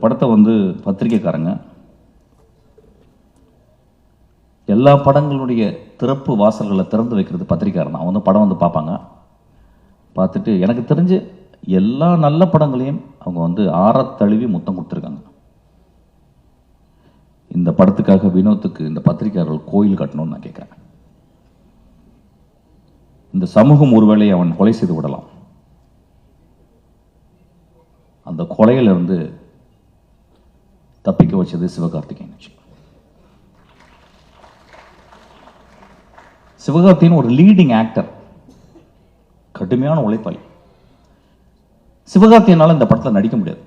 படத்தை வந்து பத்திரிக்கைக்காரங்க எல்லா படங்களுடைய திறப்பு வாசல்களை திறந்து வைக்கிறது பத்திரிக்கையாளர் தான் அவங்க வந்து படம் வந்து பார்ப்பாங்க. பார்த்துட்டு எனக்கு தெரிஞ்சு எல்லா நல்ல படங்களையும் அவங்க வந்து ஆறத் தழுவி முத்தம் கொடுத்துருக்காங்க. இந்த படத்துக்காக வினோத்துக்கு இந்த பத்திரிகையாளர்கள் கோயில் கட்டணும்னு நான் கேட்குறேன். இந்த சமூகம் ஒருவேளை அவன் கொலை செய்து விடலாம். அந்த கொலையிலிருந்து தப்பிக்க வச்சது சிவகார்த்திகேயன் ஆச்சு சிவகார்த்திகேயன் ஒரு லீடிங் ஆக்டர் கடுமையான உழைப்பாளி. சிவகார்த்தியனால இந்த படத்தில் நடிக்க முடியாது.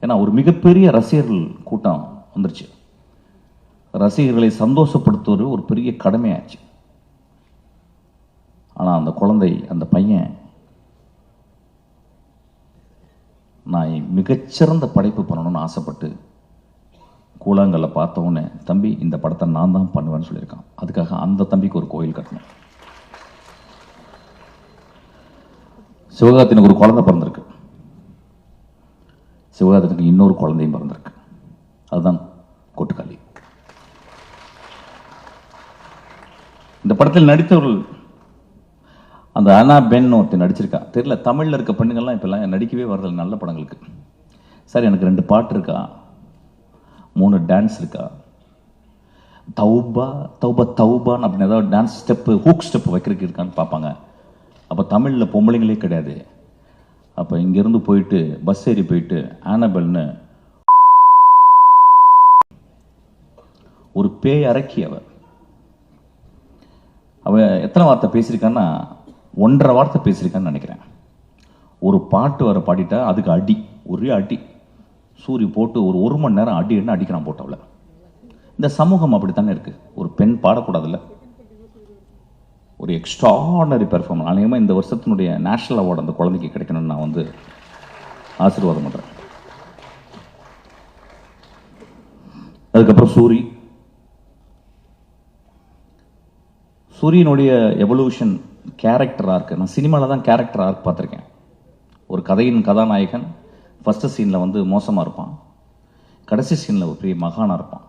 ஏன்னா ஒரு மிகப்பெரிய ரசிகர்கள் கூட்டம் வந்துருச்சு. ரசிகர்களை சந்தோஷப்படுத்துவது ஒரு பெரிய கடமையாச்சு. ஆனால் அந்த குழந்தை அந்த பையன் நான் மிகச்சிறந்த படைப்பு பண்ணணும்னு ஆசைப்பட்டு கூழாங்கல்ல பார்த்தவுடனே தம்பி இந்த படத்தை நான் தான் பண்ணுவேன்னு சொல்லியிருக்கான். அதுக்காக அந்த தம்பிக்கு ஒரு கோயில் கட்டணும். சிவகார்த்தினுக்கு ஒரு குழந்தை பிறந்திருக்கு. சிவகார்த்தினுக்கு இன்னொரு குழந்தையும் பிறந்திருக்கு. அதுதான் கொட்டுக்காளி இந்த படத்தில் நடித்தவர்கள் அந்த அனா பென் ஒருத்தர் நடிச்சிருக்கா. தெரியல தமிழில் இருக்க பெண்ணுங்கள்லாம் இப்போல்லாம் நடிக்கவே வரதில்லை நல்ல படங்களுக்கு. சார் எனக்கு ரெண்டு பாட்டு இருக்கா? மூணு டான்ஸ் இருக்கா? தௌபா தௌபா தௌபான்னு அப்படின்னு ஏதாவது டான்ஸ் ஸ்டெப்பு ஹூக் ஸ்டெப் வைக்கிறதுக்கு இருக்கான்னு பார்ப்பாங்க. அப்போ தமிழில் பொம்பளைங்களே கிடையாது. அப்போ இங்கேருந்து போயிட்டு பஸ் ஏறி போயிட்டு ஆனபெல்னு ஒரு பேய் அரக்கி அவள் அவ எத்தனை வார்த்தை பேசியிருக்கான்னா ஒன்றரை வார்த்தை பேசியிருக்கான்னு நினைக்கிறேன். ஒரு பாட்டு வர பாடிட்டா அதுக்கு அடி ஒரே அடி. சூரி போட்டு ஒரு ஒரு மணி நேரம் அடி என்ன அடிக்கிறான் போட்டவளை இந்த சமூகம் அப்படித்தானே இருக்குது ஒரு பெண் பாடக்கூடாதுல்ல? ஒரு எக்ஸ்ட்ராடனரி பெர்ஃபார்மன்ஸ் அநேகமாக இந்த வருஷத்தினுடைய நேஷனல் அவார்டு அந்த குழந்தைக்கு கிடைக்கணும்னு நான் வந்து ஆசீர்வாதம் பண்ணுறேன் அதுக்கப்புறம் சூரி. சூரியனுடைய எவல்யூஷன் கேரக்டர் ஆர்க்கு நான் சினிமாவில் தான் கேரக்டர் ஆர்க் பார்த்துருக்கேன். ஒரு கதையின் கதாநாயகன் ஃபஸ்ட்டு சீனில் வந்து மோசமாக இருப்பான். கடைசி சீனில் ஒரு பெரிய மகானாக இருப்பான்.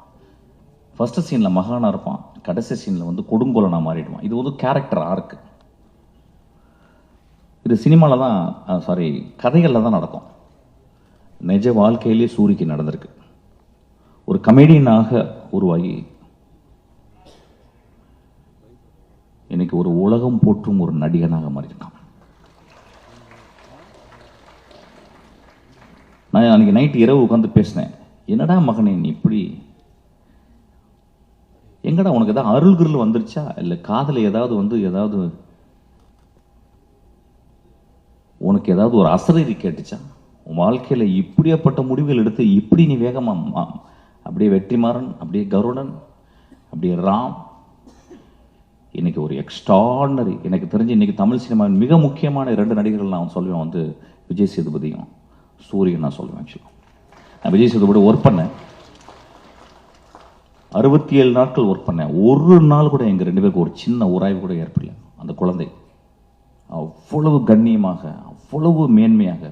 ஃபஸ்ட்டு சீனில் மகானாக இருப்பான். கடைசி சீனில் வந்து கொடுங்கோலனாக மாறிடுவான். இது ஒரு கேரக்டர் ஆர்க்கு இது சினிமாவில் தான் சாரி கதைகளில் தான் நடக்கும். நிஜ வாழ்க்கையிலே சூரிக்கு நடந்திருக்கு. ஒரு கமெடியனாக உருவாகி இன்னைக்கு ஒரு உலகம் போற்றும் ஒரு நடிகனாக மாறியிருக்கான். நான் அன்னைக்கு நைட்டு இரவு உட்காந்து பேசினேன். என்னடா மகனே நீ இப்படி? எங்கடா உனக்கு ஏதாவது அருள் வந்துருச்சா? இல்லை காதில் ஏதாவது வந்து ஏதாவது உனக்கு ஏதாவது ஒரு அசரீரி கேட்டுச்சா? உன் வாழ்க்கையில் இப்படியாப்பட்ட முடிவுகள் எடுத்து இப்படி நீ வேகமாக அப்படியே வெற்றிமாறன் அப்படியே கருடன் அப்படியே ராம் இன்றைக்கி ஒரு எக்ஸ்ட்ரானரி எனக்கு தெரிஞ்சு இன்றைக்கி தமிழ் சினிமாவின் மிக முக்கியமான இரண்டு நடிகர்கள் நான் சொல்லுவேன் வந்து விஜய் சேதுபதியும் சூரியன் நான் சொல்லுவேன் ஆக்சுவலாக நான் விஜய் சேதுபதி ஒர்க் பண்ணேன். அறுபத்தி ஏழு நாட்கள் ஒர்க் பண்ணேன். ஒரு நாள் கூட எங்கள் ரெண்டு பேருக்கு ஒரு சின்ன உராய்வு கூட ஏற்படல. அந்த குழந்தை அவ்வளவு கண்ணியமாக அவ்வளவு மேன்மையாக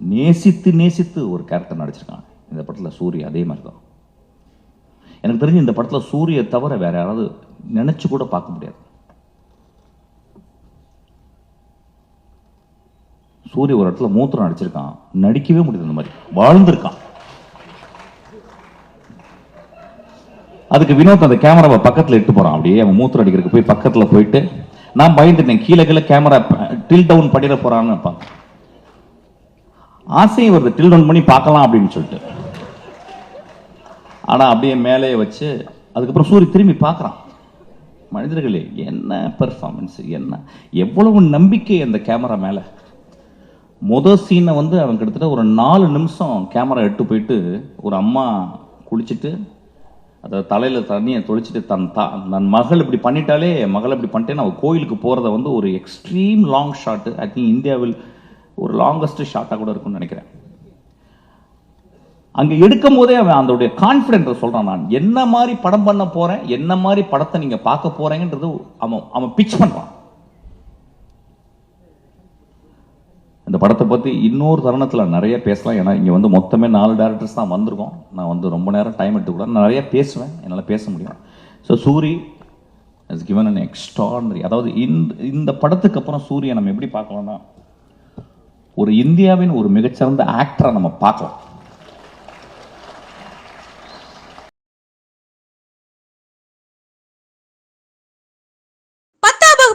நேசித்து நேசித்து ஒரு கேரக்டர் நடிச்சிருக்கான். இந்த படத்தில் சூரிய அதே மாதிரி தான் எனக்கு தெரிஞ்சு இந்த படத்தில் சூரிய தவிர வேறு யாராவது நினைச்சு கூட பார்க்க முடியாது. சூரிய ஒரு இடத்துல மூத்திரம் அடிச்சிருக்கான். நடிக்கவே முடியாது இந்த மாதிரி. வாழ்ந்திருக்கான். அதுக்கு வினோத் அந்த கேமராவை பக்கத்துல இட்டு போறான். அப்படியே அவன் மூத்திரம் அடிக்கிறதுக்கு போய் பக்கத்துல போயிட்டு நான் பயந்துட்டேன். கீழே கீழே கேமரா டில் டவுன் பண்ணிட போறான்னு நினைப்பான். ஆசையும் வருது. டில் டவுன் பண்ணி பார்க்கலாம் அப்படின்னு சொல்லிட்டு. ஆனா அப்படியே மேலேயே வச்சு அதுக்கப்புறம் சூரிய திரும்பி பார்க்குறான். மனிதர்களே என்ன பெர்ஃபார்மன்ஸ் என்ன? எவ்வளவு நம்பிக்கை அந்த கேமரா மேலே? முத சீனை வந்து அவன் கிட்டத்தட்ட ஒரு நாலு நிமிஷம் கேமரா எட்டு போயிட்டு ஒரு அம்மா குளிச்சுட்டு அதை தலையில் தண்ணியை தொளிச்சிட்டு தன் தா தன் மகள் இப்படி பண்ணிட்டாலே மகள் இப்படி பண்ணிட்டேன்னு அவள் கோயிலுக்கு போகிறத வந்து ஒரு extreme long shot I think இந்தியாவில் ஒரு லாங்கஸ்ட் ஷாட்டாக கூட இருக்கும்னு நினைக்கிறேன். அங்கே எடுக்கும் போதே அவன் அதோடைய கான்ஃபிடென்ட் சொல்கிறான் நான் என்ன மாதிரி படம் பண்ண போகிறேன் என்ன மாதிரி படத்தை நீங்கள் பார்க்க போகிறேங்கன்றது அவன் அவன் பிச் பண்ணுறான் இந்த படத்தை பற்றி இன்னொரு தருணத்தில் நிறைய பேசலாம். ஏன்னா இங்கே வந்து மொத்தமே நாலு டேரக்டர்ஸ் தான் வந்திருக்கோம். நான் வந்து ரொம்ப நேரம் டைம் எடுத்துக்கூடாது. நான் நிறைய பேசுவேன். என்னால் பேச முடியும். So Soori is given an extraordinary அதாவது இந்த இந்த படத்துக்கு அப்புறம் சூரிய நம்ம எப்படி பார்க்கலாம்னா ஒரு இந்தியாவின் ஒரு மிகச்சிறந்த ஆக்டரை நம்ம பார்க்கலாம்.